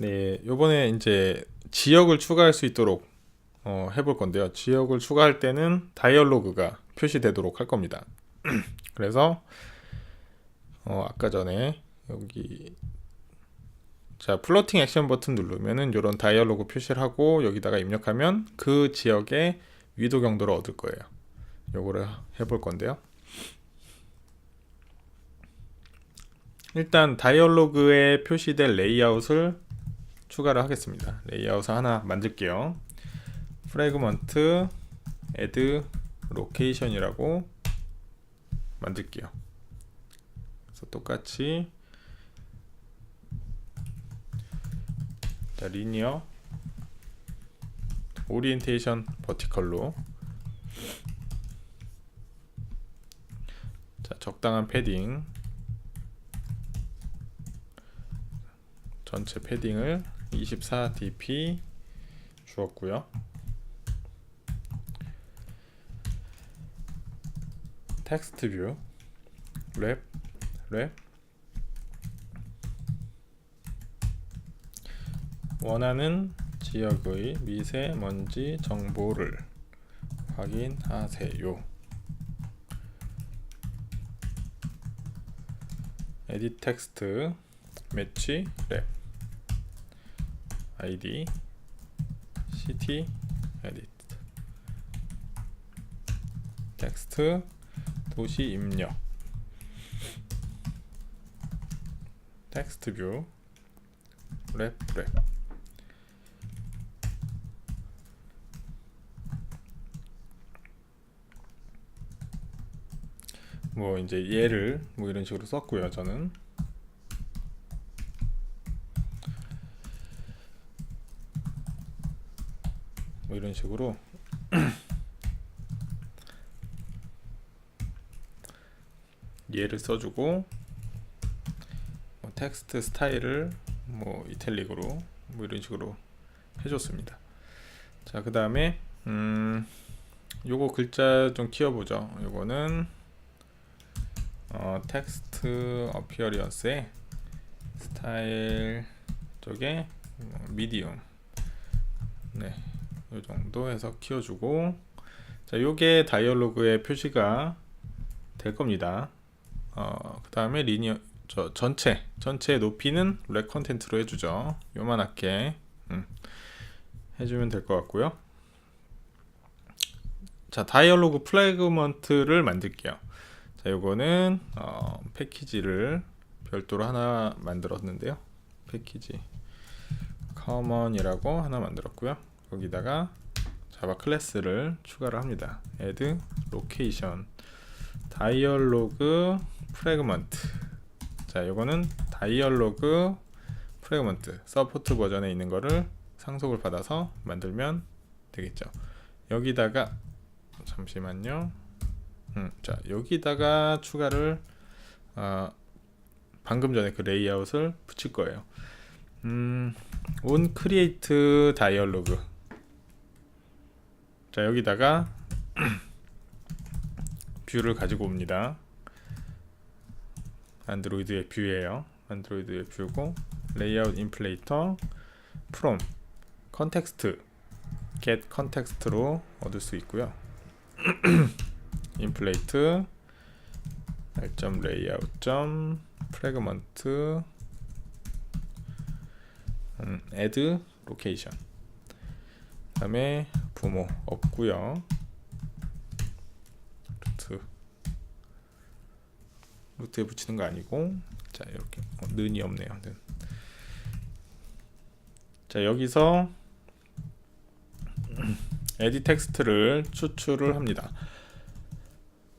네, 요번에 이제 지역을 추가할 수 있도록 어, 해볼 건데요. 지역을 추가할 때는 다이얼로그가 표시되도록 할 겁니다. 그래서 어, 아까 전에 여기 자 플로팅 액션 버튼 누르면은 이런 다이얼로그 표시를 하고 여기다가 입력하면 그 지역의 위도 경도를 얻을 거예요. 요거를 해볼 건데요. 일단 다이얼로그에 표시될 레이아웃을 추가를 하겠습니다. 레이아웃을 하나 만들게요. 프래그먼트 add location이라고 만들게요. 그래서 똑같이 자, 리니어 오리엔테이션 버티컬로 자, 적당한 패딩 전체 패딩을 24 dp 주었고요. 텍스트 뷰 랩, 랩 원하는 지역의 미세먼지 정보를 확인하세요. 에디 텍스트 매치 랩 아이디 city edit 텍스트 도시 입력. 텍스트 뷰 랩, 랩 뭐 이제 얘를 뭐 이런 식으로 썼고요 저는 뭐 이런 식으로 얘를 써주고 뭐 텍스트 스타일을 뭐 이탈릭으로 뭐 이런 식으로 해줬습니다. 자, 그 다음에 음, 요거 글자 좀 키워보죠. 요거는 어, 텍스트 어피어리언스의 스타일 쪽에 미디움 네, 요 정도 해서 키워주고 자, 요게 다이얼로그의 표시가 될 겁니다. 어, 그 다음에 리니어 저 전체 전체 높이는 렉 컨텐트로 해주죠. 요만하게 음, 해주면 될 것 같고요. 자 다이얼로그 플래그먼트를 만들게요. 자 요거는 어, 패키지를 별도로 하나 만들었는데요. 패키지 커먼이라고 하나 만들었고요. 여기다가 자바 클래스를 추가를 합니다. add location. 다이얼로그 프래그먼트 자 요거는 다이얼로그 프래그먼트 서포트 버전에 있는 거를 상속을 받아서 만들면 되겠죠. 여기다가 잠시만요. 음, 자 여기다가 추가를 어, 방금 전에 그 레이아웃을 붙일 거예요. 음, on create dialog 자 여기다가 뷰를 가지고 옵니다. 안드로이드의 뷰예요. 안드로이드의 뷰고 레이아웃 인플레이터 from 컨텍스트 get 컨텍스트로 얻을 수 있고요. 인플레이트 알점 레이아웃 점 프래그먼트 음, add 로케이션 그 다음에 부모 없고요. 루트 루트에 붙이는 거 아니고 자 이렇게 어, 는이 없네요. 는. 자 여기서 에디 텍스트를 추출을 합니다.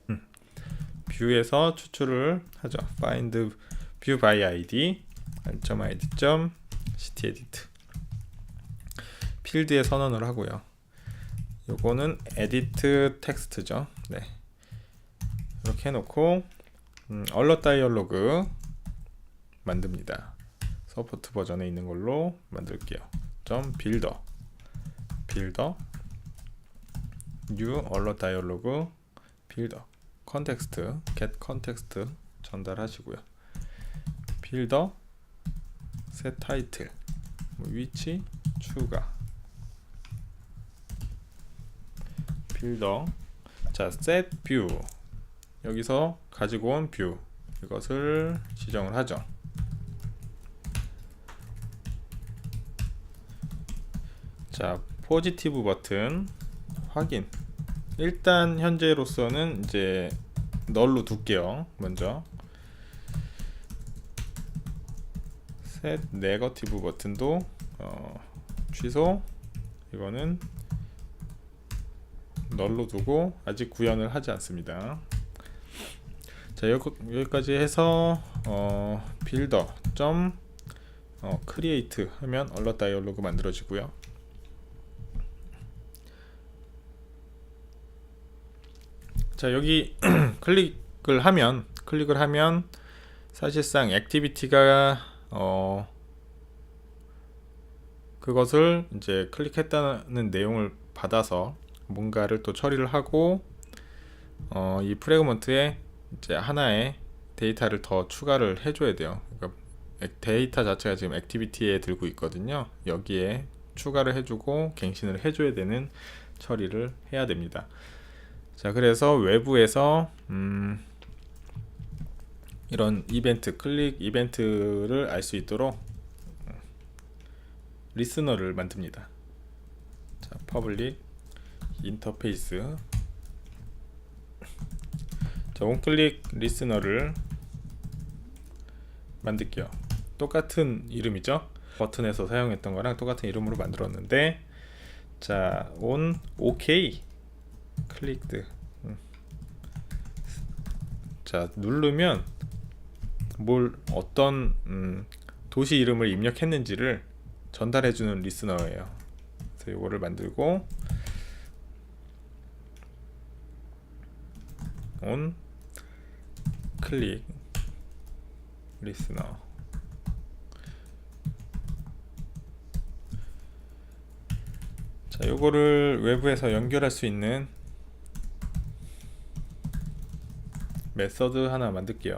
음, 뷰에서 추출을 하죠. find view by id id ct edit 필드에 선언을 하고요. 요거는 edit 텍스트죠. 네. 이렇게 해놓고 음, 얼럿 다이얼로그 만듭니다. 서포트 버전에 있는 걸로 만들게요. 점 빌더 빌더 new 얼럿 다이얼로그 빌더 컨텍스트 get 컨텍스트 전달하시고요. 빌더 set 타이틀 뭐 위치 추가 빌더. 자 set view. 여기서 가지고 온 뷰 이것을 지정을 하죠. 자 포지티브 버튼 확인. 일단 현재로서는 이제 널로 둘게요 먼저. 셋 네거티브 버튼도 어, 취소. 이거는 널로 두고 아직 구현을 하지 않습니다. 자 여기, 여기까지 해서 어, 빌더 점 어, 크리에이트 하면 얼럿 다이얼로그 만들어지고요. 자 여기 클릭을 하면 클릭을 하면 사실상 액티비티가 어 그것을 이제 클릭했다는 내용을 받아서 뭔가를 또 처리를 하고 어 이 프레그먼트에 이제 하나의 데이터를 더 추가를 해줘야 돼요. 그러니까 액- 데이터 자체가 지금 액티비티에 들고 있거든요. 여기에 추가를 해주고 갱신을 해줘야 되는 처리를 해야 됩니다. 자 그래서 외부에서 음, 이런 이벤트 클릭 이벤트를 알 수 있도록 음, 리스너를 만듭니다 자 퍼블릭 인터페이스. 자 원클릭 리스너를 만들게요. 똑같은 이름이죠? 버튼에서 사용했던 거랑 똑같은 이름으로 만들었는데 자온 오케이. 클릭드. 음. 자 누르면 뭘 어떤 음, 도시 이름을 입력했는지를 전달해주는 리스너예요. 그래서 이거를 만들고 온 클릭 리스너 자 요거를 외부에서 연결할 수 있는 메서드 하나 만들게요.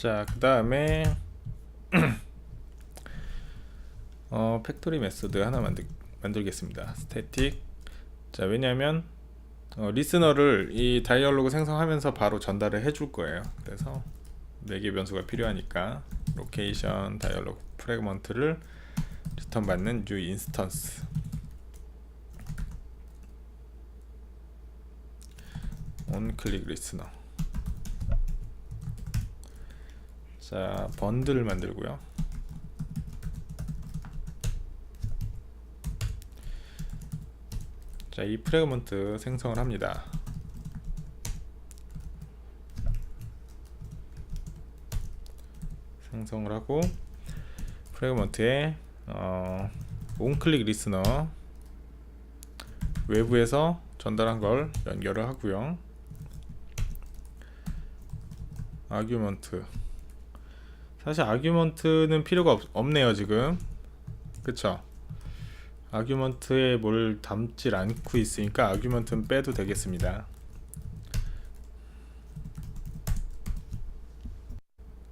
자, 그 다음에 어, 팩토리 메소드 하나 만들, 만들겠습니다. 스태틱. 자, 왜냐하면 어, 리스너를 이 다이얼로그 생성하면서 바로 전달을 해줄 거예요. 그래서 4개 변수가 필요하니까 로케이션 다이얼로그 프레그먼트를 리턴 받는 new 인스턴스 온 클릭 리스너 자 번들 만들고요 자, 이 프레그먼트 생성을 합니다. 생성을 하고 프레그먼트에 어, 온클릭 리스너 외부에서 전달한 걸 연결을 하고요. 아규먼트 사실 아규먼트는 필요가 없, 없네요 지금 그쵸 아규먼트에 뭘 담질 않고 있으니까 아규먼트는 빼도 되겠습니다.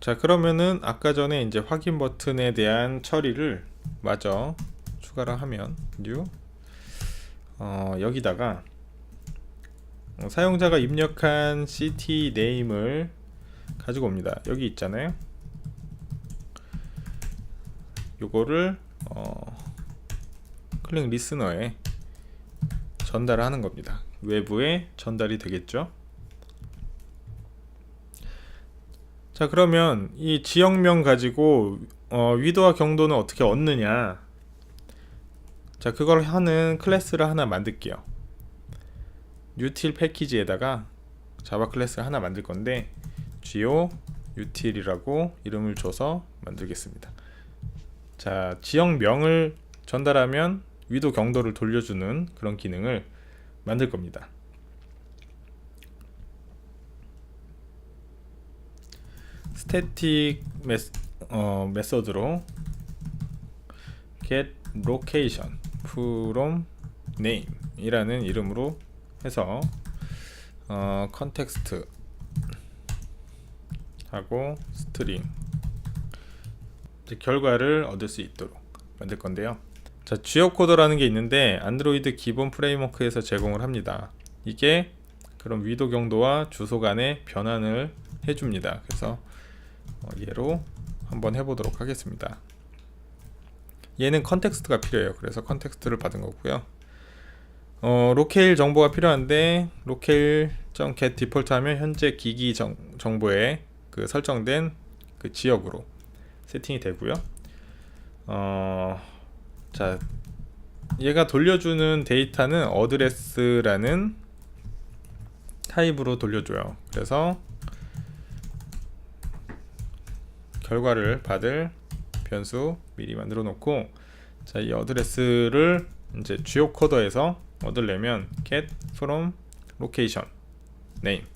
자 그러면은 아까 전에 이제 확인 버튼에 대한 처리를 마저 추가를 하면 new 어, 여기다가 어, 사용자가 입력한 CT 네임을 가지고 옵니다. 여기 있잖아요. 요거를 어, 클릭 리스너에 전달하는 겁니다. 외부에 전달이 되겠죠. 자 그러면 이 지역명 가지고 어, 위도와 경도는 어떻게 얻느냐 자 그걸 하는 클래스를 하나 만들게요 util 패키지에다가 자바 클래스 하나 만들 건데 geo util이라고 이름을 줘서 만들겠습니다 자 지역명을 전달하면 위도 경도를 돌려주는 그런 기능을 만들 겁니다. 스태틱 메, 어, 메서드로 get location from name 이라는 이름으로 해서 어, 컨텍스트 하고 스트링 결과를 얻을 수 있도록 만들 건데요. 자, 지역 코더라는 게 있는데 안드로이드 기본 프레임워크에서 제공을 합니다. 이게 그런 위도 경도와 주소 간의 변환을 해줍니다. 그래서 어, 얘로 한번 해보도록 하겠습니다. 얘는 컨텍스트가 필요해요. 그래서 컨텍스트를 받은 거고요. 어, 로케일 정보가 필요한데 로케일.get 디폴트 하면 현재 기기 정, 정보에 그 설정된 그 지역으로 세팅이 되고요. 어, 자, 얘가 돌려주는 데이터는 어드레스라는 타입으로 돌려줘요. 그래서 결과를 받을 변수 미리 만들어 놓고 자, 이 어드레스를 이제 주요 코더에서 얻으려면 get from location name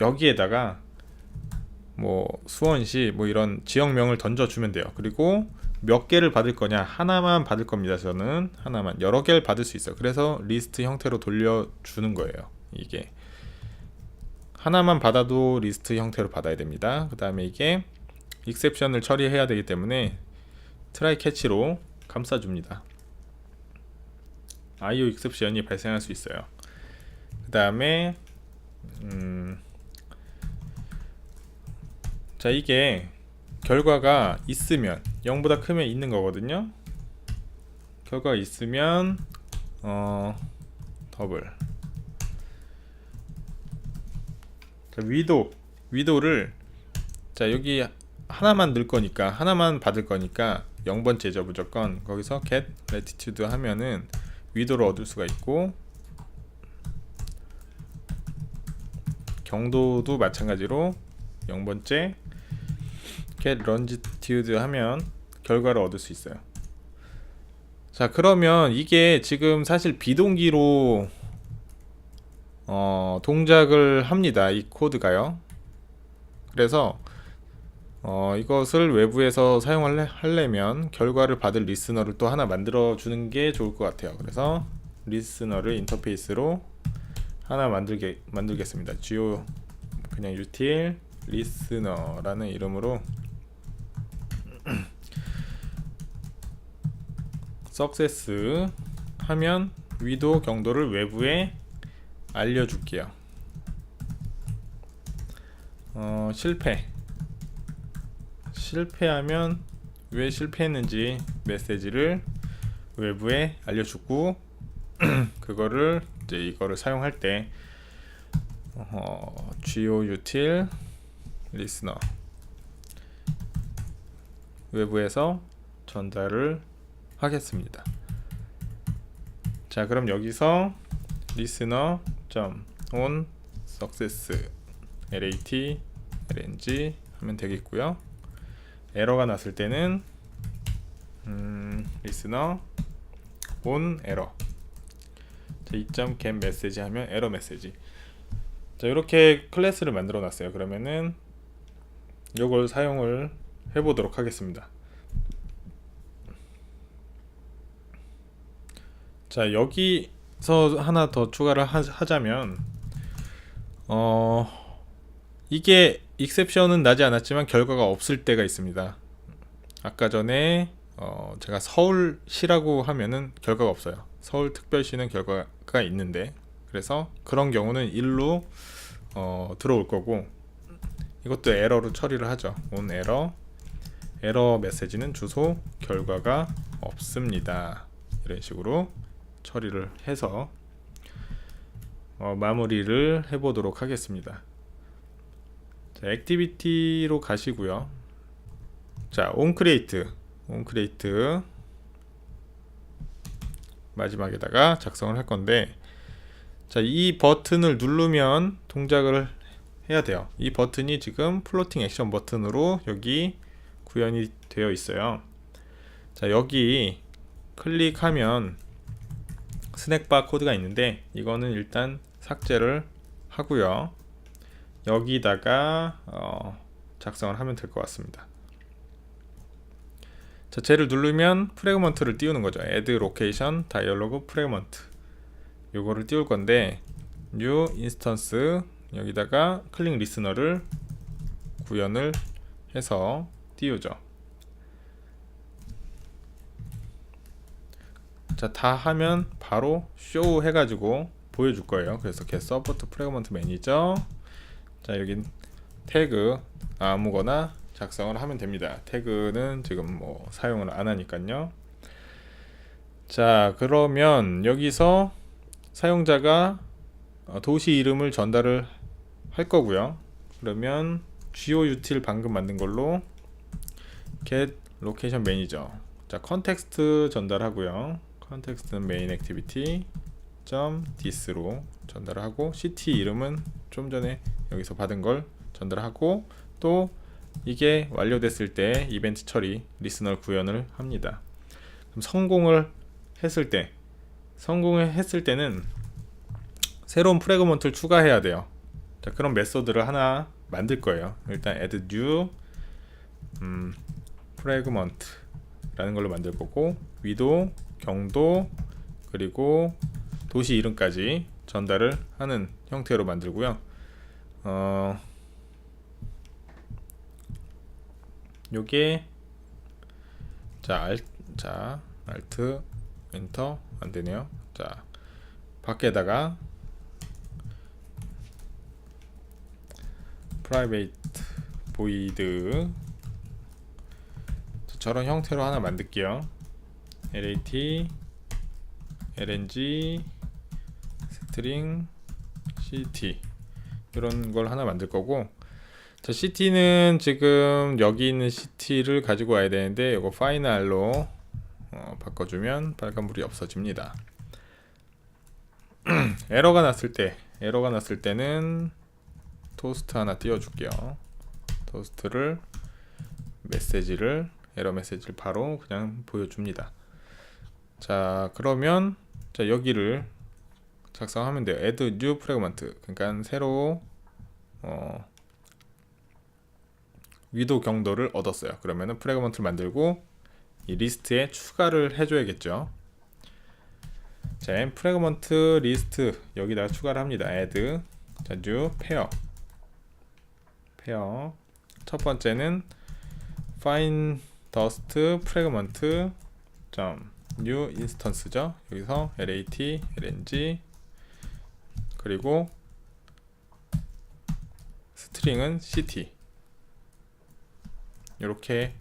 여기에다가 뭐 수원시 뭐 이런 지역명을 던져주면 돼요. 그리고 몇 개를 받을 거냐 하나만 받을 겁니다. 저는 하나만 여러 개를 받을 수 있어요. 그래서 리스트 형태로 돌려주는 거예요. 이게 하나만 받아도 리스트 형태로 받아야 됩니다. 그 다음에 이게 익셉션을 처리해야 되기 때문에 트라이 캐치로 감싸줍니다. IO 익셉션이 발생할 수 있어요. 그 다음에 음, 자 이게 결과가 있으면 0보다 크면 있는 거거든요. 결과가 있으면 어 더블 자, 위도 위도를 자 여기 하나만 넣을 거니까 하나만 받을 거니까 0번째죠 무조건 거기서 get latitude 하면은 위도를 얻을 수가 있고 경도도 마찬가지로 0번째 get longitude 하면 결과를 얻을 수 있어요. 자 그러면 이게 지금 사실 비동기로 어, 동작을 합니다. 이 코드가요. 그래서 어, 이것을 외부에서 사용을 하려면 결과를 받을 리스너를 또 하나 만들어 주는 게 좋을 것 같아요. 그래서 리스너를 인터페이스로 하나 만들게 만들겠습니다. geo 그냥 util listener라는 이름으로 success 하면 위도 경도를 외부에 알려줄게요. 어, 실패. 실패하면 왜 실패했는지 메시지를 외부에 알려주고 그거를 이제 이거를 사용할 때 어, geutil listener 외부에서 전달을 하겠습니다. 자, 그럼 여기서 listener on success lat lng 하면 되겠고요. 에러가 났을 때는 음, listener on error 자, 2.get 메시지 하면 에러 메시지 자 이렇게 클래스를 만들어 놨어요 그러면은 이걸 사용을 해 보도록 하겠습니다 자 여기서 하나 더 추가를 하, 하자면 어 이게 익셉션은 나지 않았지만 결과가 없을 때가 있습니다. 아까 전에 어 제가 서울시라고 하면은 결과가 없어요. 서울특별시는 결과가 있는데 그래서 그런 경우는 1로 어, 들어올 거고 이것도 에러로 처리를 하죠. 온 에러. 에러 메시지는 주소 결과가 없습니다. 이런 식으로 처리를 해서 어, 마무리를 해보도록 하겠습니다 자, 액티비티로 가시고요 자 온크레이트 온크레이트 마지막에다가 작성을 할 건데 자, 이 버튼을 누르면 동작을 해야 돼요. 이 버튼이 지금 플로팅 액션 버튼으로 여기 구현이 되어 있어요. 자, 여기 클릭하면 스낵바 코드가 있는데 이거는 일단 삭제를 하고요. 여기다가 어, 작성을 하면 될 것 같습니다. 자, 쟤를 누르면 프래그먼트를 띄우는 거죠. add location dialog 프래그먼트. 요거를 띄울 건데 new instance 여기다가 클릭 리스너를 구현을 해서 띄우죠. 자, 다 하면 바로 쇼 해가지고 보여줄 거예요. 그래서 get support fragment manager. 자, 여기 태그 아무거나 작성을 하면 됩니다. 태그는 지금 뭐 사용을 안 하니까요. 자, 그러면 여기서 사용자가 어, 도시 이름을 전달을 할 거고요. 그러면 GeoUtil 방금 만든 걸로 get location manager. 자, 컨텍스트 전달하고요. 컨텍스트는 main activity this로 전달하고 city 이름은 좀 전에 여기서 받은 걸 전달하고 또 이게 완료됐을 때 이벤트 처리 리스너 구현을 합니다. 그럼 성공을 했을 때 성공을 했을 때는 새로운 프래그먼트를 추가해야 돼요. 자, 그런 메소드를 하나 만들 거예요. 일단 add new 음, fragment라는 걸로 만들 거고 위도, 경도 그리고 도시 이름까지 전달을 하는 형태로 만들고요. 어, 요게 자, 알, 자, 알트 엔터 안 되네요. 자, 밖에다가 private void 저런 형태로 하나 만들게요. Lat lng string ct 이런 걸 하나 만들 거고 자 ct는 지금 여기 있는 ct를 가지고 와야 되는데 이거 파이널로 어, 바꿔주면 빨간불이 없어집니다. 에러가 났을 때 에러가 났을 때는 토스트 하나 띄워줄게요. 토스트를 메시지를 에러 메시지를 바로 그냥 보여줍니다. 자 그러면 자 여기를 작성하면 돼요. add new fragment 그러니까 새로 어, 위도 경도를 얻었어요. 그러면은 프래그먼트를 만들고 이 리스트에 추가를 해줘야겠죠. 자, m 프래그먼트 리스트 여기다가 추가를 합니다. add 자, new pair pair 첫 번째는 find dust fragment 점 new instance죠. 여기서 lat lng 그리고 스트링은 ct 이렇게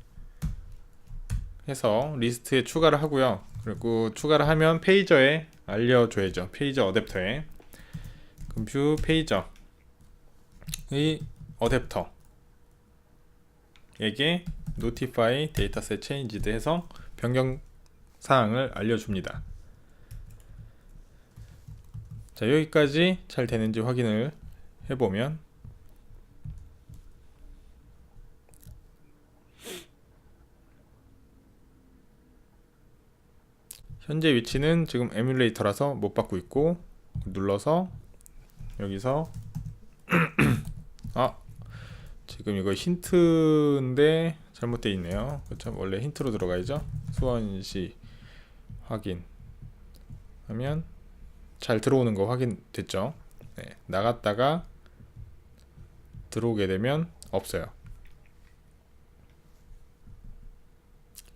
해서 리스트에 추가를 하고요. 그리고 추가를 하면 페이저에 알려줘야죠. 페이저 어댑터에 컴퓨 페이저의 어댑터에게 notify dataset changed 해서 변경 사항을 알려줍니다. 자 여기까지 잘 되는지 확인을 해보면 현재 위치는 지금 에뮬레이터라서 못 받고 있고 눌러서 여기서 아 지금 이거 힌트인데 잘못되어 있네요. 그렇죠. 원래 힌트로 들어가야죠. 수원시 확인. 하면 잘 들어오는 거 확인됐죠? 네, 나갔다가 들어오게 되면 없어요.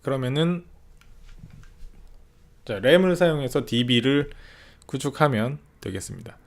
그러면은 자, 램을 사용해서 DB를 구축하면 되겠습니다.